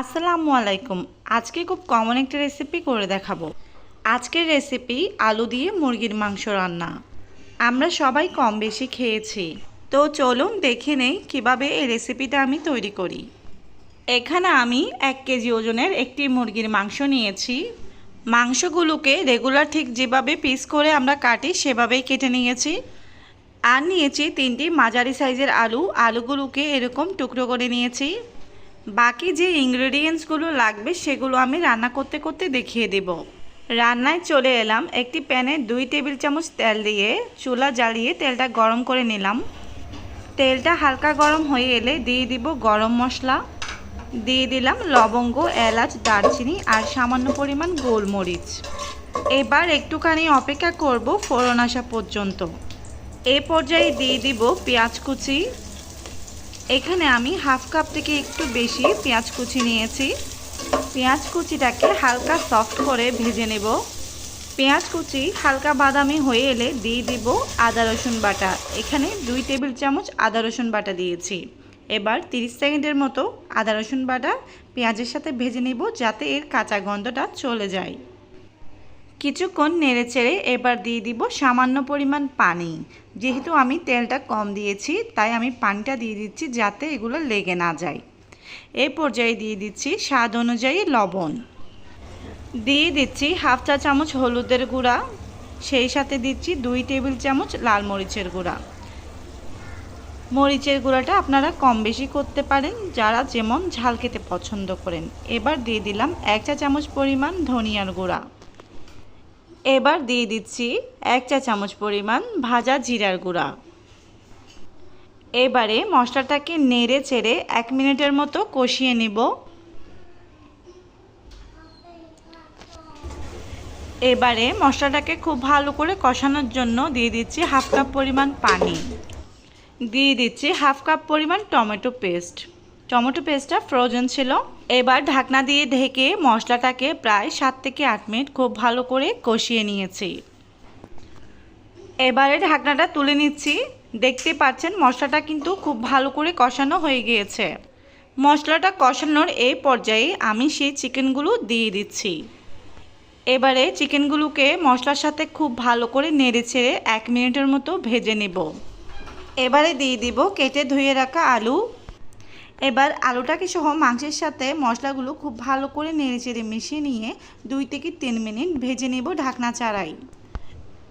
আসসালামু আলাইকুম। আজকে খুব কমন একটা রেসিপি করে দেখাবো। আজকের রেসিপি আলু দিয়ে মুরগির মাংস রান্না। আমরা সবাই কম বেশি খেয়েছি। তো চলুন দেখে নেই কীভাবে এই রেসিপিটা আমি তৈরি করি। এখানে আমি এক কেজি ওজনের একটি মুরগির মাংস নিয়েছি। মাংসগুলোকে রেগুলার ঠিক যেভাবে পিস করে আমরা কাটি সেভাবেই কেটে নিয়েছি। আর নিয়েছি তিনটি মাঝারি সাইজের আলু। আলুগুলোকে এরকম টুকরো করে নিয়েছি। বাকি যে ইনগ্রেডিয়েন্টসগুলো লাগবে, সেগুলো আমি রান্না করতে করতে দেখিয়ে দেব। রান্নায় চলে এলাম, একটি প্যানে দুই টেবিল চামচ তেল দিয়ে চুলা জ্বালিয়ে তেলটা গরম করে নিলাম। তেলটা হালকা গরম হয়ে এলে দিয়ে দিব গরম মশলা। দিয়ে দিলাম লবঙ্গ, এলাচ, দারচিনি আর সামান্য পরিমাণ গোলমরিচ। এবার একটুখানি অপেক্ষা করব ফোড়ন আসা পর্যন্ত। এ পর্যায়ে দিয়ে দিব পেঁয়াজ কুচি এখানে আমি হাফ কাপ থেকে একটু বেশি পেঁয়াজ কুচি নিয়েছি। পেঁয়াজ কুচিটাকে হালকা সফট করে ভেজে নেব। পেঁয়াজ কুচি হালকা বাদামি হয়ে এলে দিয়ে দিব আদা, রসুন বাটা। এখানে দুই টেবিল চামচ আদা, রসুন বাটা দিয়েছি। এবার 30 সেকেন্ডের মতো আদা, রসুন বাটা পেঁয়াজের সাথে ভেজে নেব যাতে এর কাঁচা গন্ধটা চলে যায়। কিছুক্ষণ নেড়ে চেড়ে এবার দিয়ে দিব সামান্য পরিমাণ পানি। যেহেতু আমি তেলটা কম দিয়েছি, তাই আমি পানিটা দিয়ে দিচ্ছি যাতে এগুলো লেগে না যায়। এই পর্যায়ে দিয়ে দিচ্ছি স্বাদ অনুযায়ী লবণ। দিয়ে দিচ্ছি হাফ চা চামচ হলুদের গুঁড়া, সেই সাথে দিচ্ছি দুই টেবিল চামচ লাল মরিচের গুঁড়া। মরিচের গুঁড়াটা আপনারা কম বেশি করতে পারেন, যারা যেমন ঝাল খেতে পছন্দ করেন। এবার দিয়ে দিলাম এক চা চামচ পরিমাণ ধনিয়ার গুঁড়া। এবার দিয়ে দিচ্ছি এক চা চামচ পরিমাণ ভাজা জিরার গুঁড়া। এবারে মশলাটাকে নেড়ে চেড়ে এক মিনিটের মতো কষিয়ে নিব। এবারে মশলাটাকে খুব ভালো করে কষানোর জন্য দিয়ে দিচ্ছি হাফ কাপ পরিমাণ পানি। দিয়ে দিচ্ছি হাফ কাপ পরিমাণ টমেটো পেস্ট। টমেটো পেস্টটা ফ্রোজেন ছিল। এবার ঢাকনা দিয়ে ঢেকে মশলাটাকে প্রায় সাত থেকে আট মিনিট খুব ভালো করে কষিয়ে নিয়েছি। এবারে ঢাকনাটা তুলে নিচ্ছি। দেখতে পাচ্ছেন মশলাটা কিন্তু খুব ভালো করে কষানো হয়ে গিয়েছে। মশলাটা কষানোর এই পর্যায়ে আমি সেই চিকেনগুলো দিয়ে দিচ্ছি। এবারে চিকেনগুলোকে মশলার সাথে খুব ভালো করে নেড়ে ছেড়ে এক মিনিটের মতো ভেজে নেব। এবারে দিয়ে দিব কেটে ধুয়ে রাখা আলু। এবার আলুটাকে সহ মাংসের সাথে মশলাগুলো খুব ভালো করে নেড়েচেড়ে মিশিয়ে নিয়ে দুই থেকে তিন মিনিট ভেজে নেব ঢাকনা চাড়াই।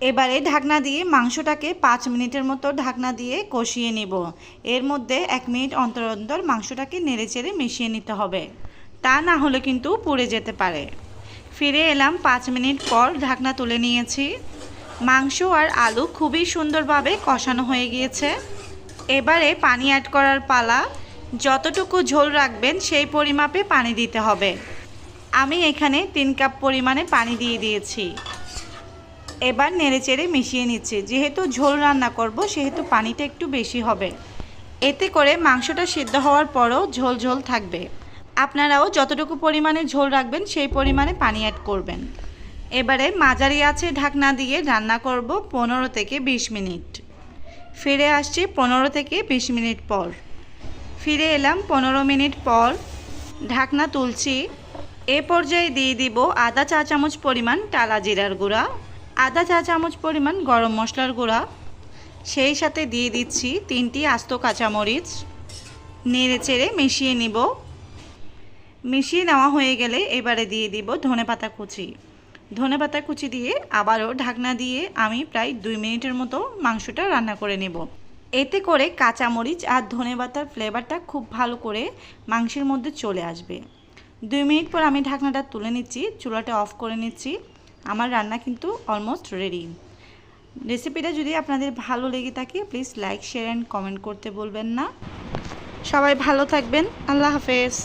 এবারে ঢাকনা দিয়ে মাংসটাকে পাঁচ মিনিটের মতো ঢাকনা দিয়ে কষিয়ে নেব। এর মধ্যে এক মিনিট অন্তর অন্তর মাংসটাকে নেড়েচেড়ে মিশিয়ে নিতে হবে। তা না হলে কিন্তু পুড়ে যেতে পারে। ফিরে এলাম পাঁচ মিনিট পর ঢাকনা তুলে নিয়েছি। মাংস আর আলু খুবই সুন্দরভাবে কষানো হয়ে গিয়েছে। এবারে পানি অ্যাড করার পালা। যতটুকু ঝোল রাখবেন, সেই পরিমাপে পানি দিতে হবে। আমি এখানে তিন কাপ পরিমাণে পানি দিয়ে দিয়েছি। এবার নেড়েচেড়ে মিশিয়ে নিচ্ছি। যেহেতু ঝোল রান্না করব, সেহেতু পানিটা একটু বেশি হবে। এতে করে মাংসটা সিদ্ধ হওয়ার পরও ঝোল ঝোল থাকবে। আপনারাও যতটুকু পরিমাণে ঝোল রাখবেন, সেই পরিমাণে পানি অ্যাড করবেন। এবারে মাঝারি আছে ঢাকনা দিয়ে রান্না করব পনেরো থেকে বিশ মিনিট। ফিরে আসছি পনেরো থেকে বিশ মিনিট পর। ফিরে এলাম পনেরো মিনিট পর। ঢাকনা তুলছি। এ পর্যায়ে দিয়ে দিব আদা চা চামচ পরিমাণ টালা জিরার গুঁড়া, আদা চা চামচ পরিমাণ গরম মশলার গুঁড়া, সেই সাথে দিয়ে দিচ্ছি তিনটি আস্ত কাঁচামরিচ। নেড়ে চেড়ে মিশিয়ে নিব। মিশিয়ে নেওয়া হয়ে গেলে এবারে দিয়ে দিব ধনেপাতা কুচি। ধনেপাতা কুচি দিয়ে আবারও ঢাকনা দিয়ে আমি প্রায় দুই মিনিটের মতো মাংসটা রান্না করে নেব। এতে করে কাঁচামরিচ আর ধনেপাতার ফ্লেভারটা খুব ভালো করে মাংসের মধ্যে চলে আসবে। দুই মিনিট পর আমি ঢাকনাটা তুলে নিচ্ছি, চুলাটা অফ করে নিচ্ছি। আমার রান্না কিন্তু অলমোস্ট রেডি রেসিপিটা যদি আপনাদের ভালো লেগে থাকে please like share and comment করতে বলবেন না। সবাই ভালো থাকবেন। আল্লাহ হাফেজ।